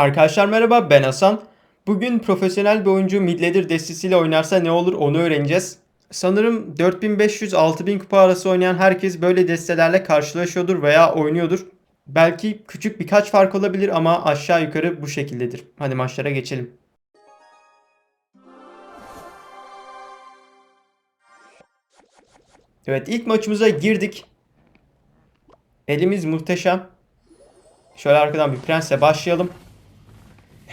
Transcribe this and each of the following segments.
Arkadaşlar merhaba ben Hasan. Bugün profesyonel bir oyuncu midlaner destesiyle oynarsa ne olur onu öğreneceğiz. Sanırım 4500-6000 kupa arası oynayan herkes böyle destelerle karşılaşıyordur veya oynuyordur. Belki küçük birkaç fark olabilir ama aşağı yukarı bu şekildedir. Hadi maçlara geçelim. Evet ilk maçımıza girdik. Elimiz muhteşem. Şöyle arkadan bir prensle başlayalım.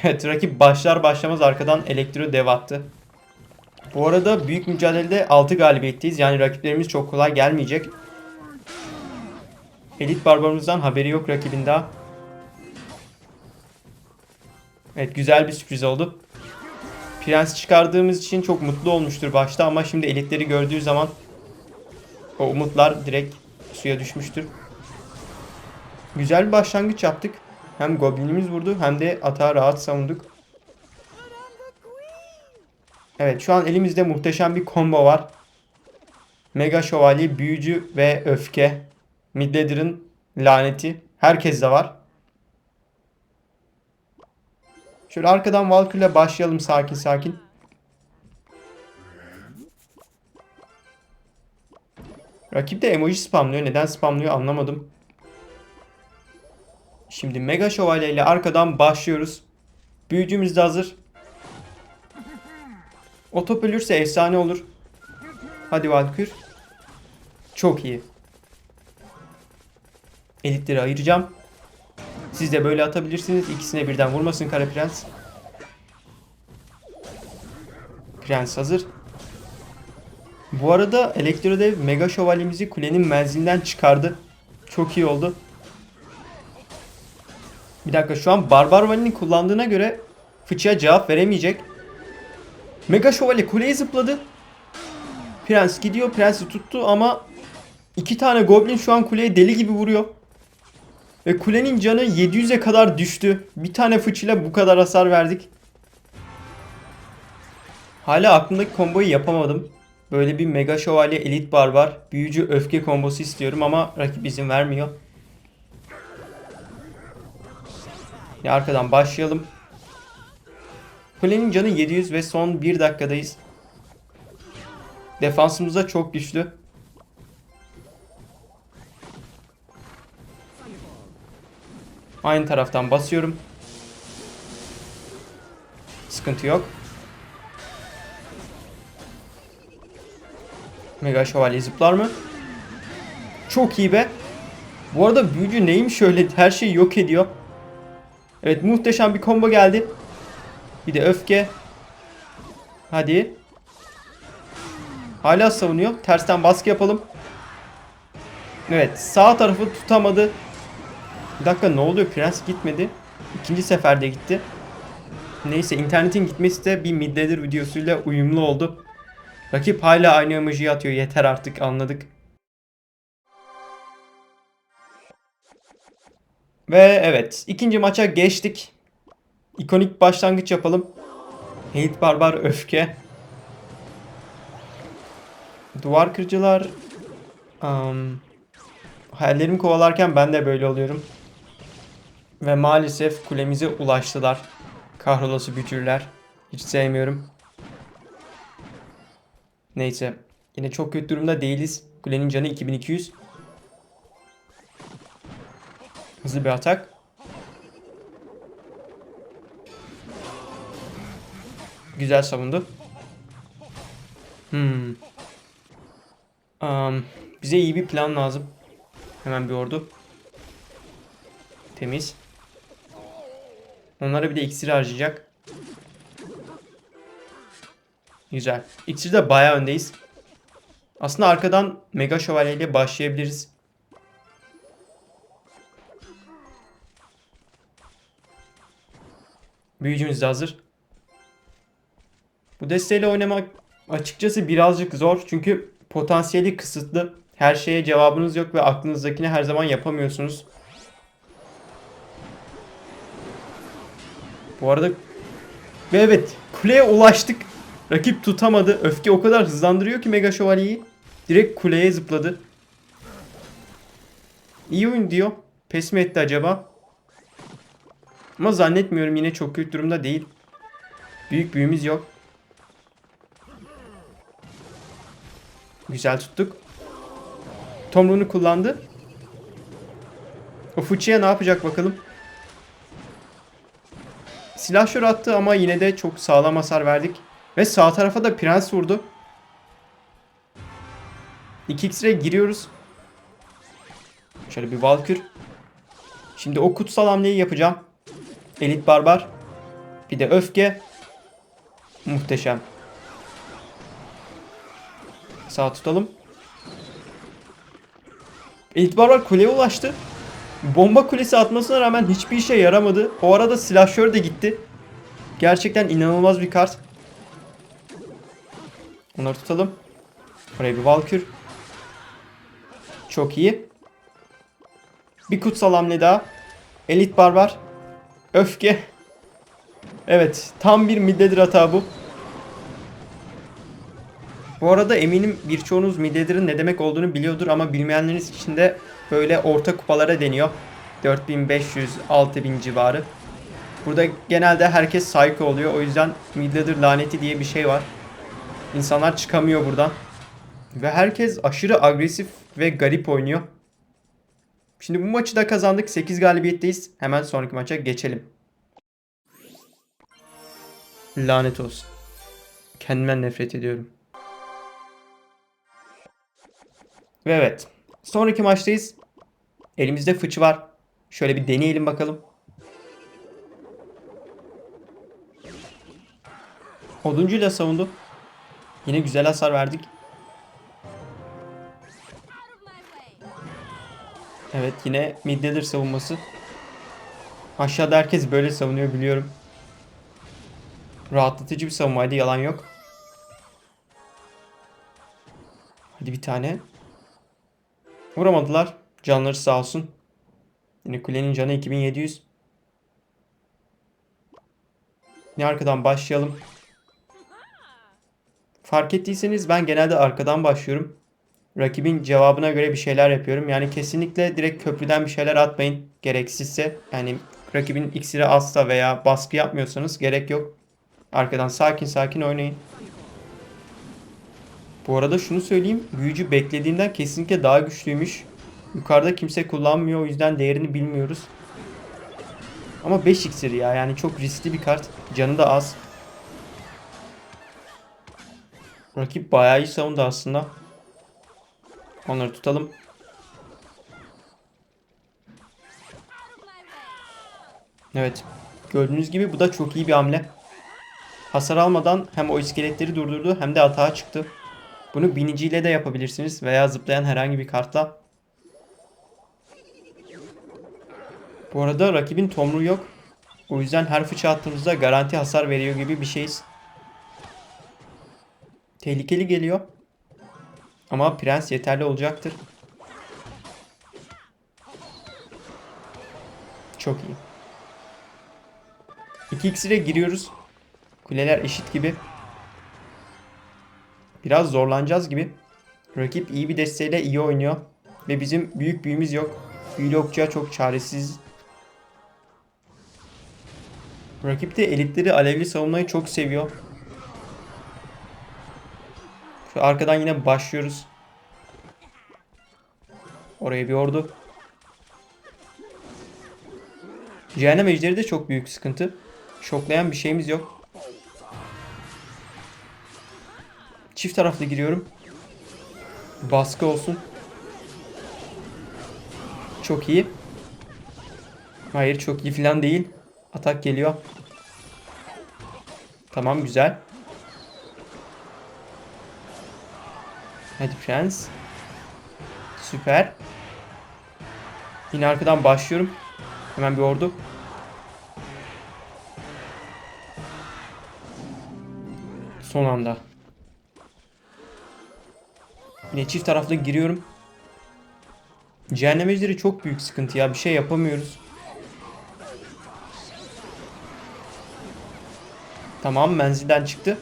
Evet rakip başlar başlamaz arkadan elektro dev attı. Bu arada büyük mücadelede 6 galibiyetteyiz. Yani rakiplerimiz çok kolay gelmeyecek. Elit barbarımızdan haberi yok rakibin daha. Evet güzel bir sürpriz oldu. Prens çıkardığımız için çok mutlu olmuştur başta ama şimdi elitleri gördüğü zaman o umutlar direkt suya düşmüştür. Güzel bir başlangıç yaptık. Hem goblinimiz vurdu hem de atağı rahat savunduk. Evet şu an elimizde muhteşem bir combo var. Mega Şövalye, Büyücü ve Öfke. Midlader'ın laneti. Herkes de var. Şöyle arkadan Valkyrie ile başlayalım sakin sakin. Rakip de emoji spamlıyor. Neden spamlıyor anlamadım. Şimdi Mega Şövalye ile arkadan başlıyoruz. Büyücümüz de hazır. O top ölürse efsane olur. Hadi Valkür. Çok iyi. Elitleri ayıracağım. Siz de böyle atabilirsiniz. İkisine birden vurmasın Kara Prens. Prens hazır. Bu arada Elektrodev Mega Şövalyemizi kulenin menzilinden çıkardı. Çok iyi oldu. Bir dakika şu an Barbar Vali'nin kullandığına göre fıçıya cevap veremeyecek. Mega Şövalye kuleye zıpladı. Prens gidiyor. Prensi tuttu ama iki tane Goblin şu an kuleye deli gibi vuruyor. Ve kulenin canı 700'e kadar düştü. Bir tane fıçıyla bu kadar hasar verdik. Hala aklımdaki komboyu yapamadım. Böyle bir Mega Şövalye Elit Barbar Büyücü Öfke kombosu istiyorum ama rakip izin vermiyor. Yine arkadan başlayalım. Kulenin canı 700 ve son 1 dakikadayız. Defansımız da çok güçlü. Aynı taraftan basıyorum. Sıkıntı yok. Mega şövalye zıplar mı? Çok iyi be. Bu arada büyücü neymiş öyle her şeyi yok ediyor. Evet muhteşem bir combo geldi. Bir de öfke. Hadi. Hala savunuyor. Tersten baskı yapalım. Evet sağ tarafı tutamadı. Bir dakika ne oluyor? Prens gitmedi. İkinci seferde gitti. Neyse internetin gitmesi de bir midlaner videosuyla uyumlu oldu. Rakip hala aynı emojiyi atıyor. Yeter artık anladık. Ve evet ikinci maça geçtik. İkonik başlangıç yapalım. Hate Barbar Öfke. Duvar kırıcılar. Um, hayallerimi kovalarken ben de böyle oluyorum. Ve maalesef kulemize ulaştılar. Kahrolası bücürler. Hiç sevmiyorum. Neyse. Yine çok kötü durumda değiliz. Kulenin canı 2200. Hızlı bir atak. Güzel savundu. Hmm. Um, bize iyi bir plan lazım. Hemen bir ordu. Temiz. Onlara bir de iksir harcayacak. Güzel. İksirde bayağı öndeyiz. Aslında arkadan Mega Şövalye ile başlayabiliriz. Büyücümüz de hazır. Bu desteğiyle oynamak açıkçası birazcık zor. Çünkü potansiyeli kısıtlı. Her şeye cevabınız yok ve aklınızdakini her zaman yapamıyorsunuz. Bu arada ve evet kuleye ulaştık. Rakip tutamadı. Öfke o kadar hızlandırıyor ki Mega Şövalye'yi. Direkt kuleye zıpladı. İyi oyun diyor. Pes mi etti acaba? Ama zannetmiyorum yine çok kötü durumda değil. Büyük büyümüz yok. Güzel tuttuk. Tomruğunu kullandı. O fıçıya ne yapacak bakalım. Silahşör attı ama yine de çok sağlam hasar verdik. Ve sağ tarafa da prens vurdu. 2x'e giriyoruz. Şöyle bir Valkür. Şimdi o kutsal hamleyi yapacağım. Elit Barbar. Bir de öfke. Muhteşem. Sağ tutalım. Elit Barbar kuleye ulaştı. Bomba kulesi atmasına rağmen hiçbir işe yaramadı. O arada silahşör de gitti. Gerçekten inanılmaz bir kart. Onları tutalım. Oraya bir Valkür. Çok iyi. Bir kutsal hamle daha. Elit Barbar. Öfke. Evet. Tam bir Midledir hata bu. Bu arada eminim birçoğunuz Midledir'in ne demek olduğunu biliyordur ama bilmeyenleriniz için de böyle orta kupalara deniyor. 4500-6000 civarı. Burada genelde herkes psycho oluyor. O yüzden Midledir laneti diye bir şey var. İnsanlar çıkamıyor buradan. Ve herkes aşırı agresif ve garip oynuyor. Şimdi bu maçı da kazandık. 8 galibiyetteyiz. Hemen sonraki maça geçelim. Lanet olsun. Kendimden nefret ediyorum. Ve evet. Sonraki maçtayız. Elimizde fıçı var. Şöyle bir deneyelim bakalım. Oduncuyla savundu. Yine güzel hasar verdik. Evet yine middedir savunması. Aşağıda herkes böyle savunuyor biliyorum. Rahatlatıcı bir savunmaydı yalan yok. Hadi bir tane. Vuramadılar. Canları sağ olsun. Yine kulenin canı 2700. Yine arkadan başlayalım. Fark ettiyseniz ben genelde arkadan başlıyorum. Rakibin cevabına göre bir şeyler yapıyorum. Yani kesinlikle direkt köprüden bir şeyler atmayın. Gereksizse. Yani rakibin iksiri azsa veya baskı yapmıyorsanız gerek yok. Arkadan sakin sakin oynayın. Bu arada şunu söyleyeyim. Büyücü beklediğimden kesinlikle daha güçlüymüş. Yukarıda kimse kullanmıyor. O yüzden değerini bilmiyoruz. Ama 5 iksir ya. Yani çok riskli bir kart. Canı da az. Rakip bayağı iyi savundu aslında. Onları tutalım. Evet. Gördüğünüz gibi bu da çok iyi bir hamle. Hasar almadan hem o iskeletleri durdurdu hem de atağa çıktı. Bunu biniciyle de yapabilirsiniz veya zıplayan herhangi bir kartla. Bu arada rakibin tomruğu yok. O yüzden her fıça attığımızda garanti hasar veriyor gibi bir şeyiz. Tehlikeli geliyor. Ama prens yeterli olacaktır. Çok iyi. 2 iksire giriyoruz. Kuleler eşit gibi. Biraz zorlanacağız gibi. Rakip iyi bir desteğiyle iyi oynuyor. Ve bizim büyük büyümüz yok. Büyülü okçuya çok çaresiz. Rakip de elitleri alevli savunmayı çok seviyor. Arkadan yine başlıyoruz. Oraya bir ordu. Cehennem ejderi de çok büyük sıkıntı. Şoklayan bir şeyimiz yok. Çift taraflı giriyorum. Baskı olsun. Çok iyi. Hayır çok iyi falan değil. Atak geliyor. Tamam güzel. Hadi prens. Süper. Yine arkadan başlıyorum. Hemen bir ordu. Son anda. Yine çift taraflı giriyorum. Cehennem çok büyük sıkıntı ya. Bir şey yapamıyoruz. Tamam menzilden çıktı.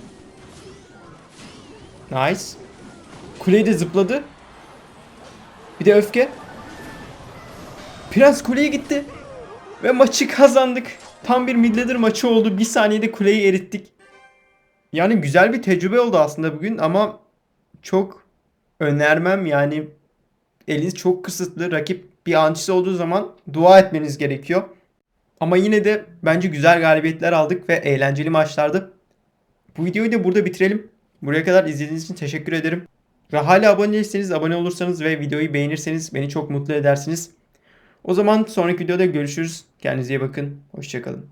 Nice. Kuleyi de zıpladı. Bir de öfke. Prens kuleye gitti. Ve maçı kazandık. Tam bir mid maçı oldu. Bir saniyede kuleyi erittik. Yani güzel bir tecrübe oldu aslında bugün ama çok önermem yani eliniz çok kısıtlı. Rakip bir antisi olduğu zaman dua etmeniz gerekiyor. Ama yine de bence güzel galibiyetler aldık ve eğlenceli maçlardı. Bu videoyu da burada bitirelim. Buraya kadar izlediğiniz için teşekkür ederim. Ve hala abone değilseniz abone olursanız ve videoyu beğenirseniz beni çok mutlu edersiniz. O zaman sonraki videoda görüşürüz. Kendinize iyi bakın. Hoşçakalın.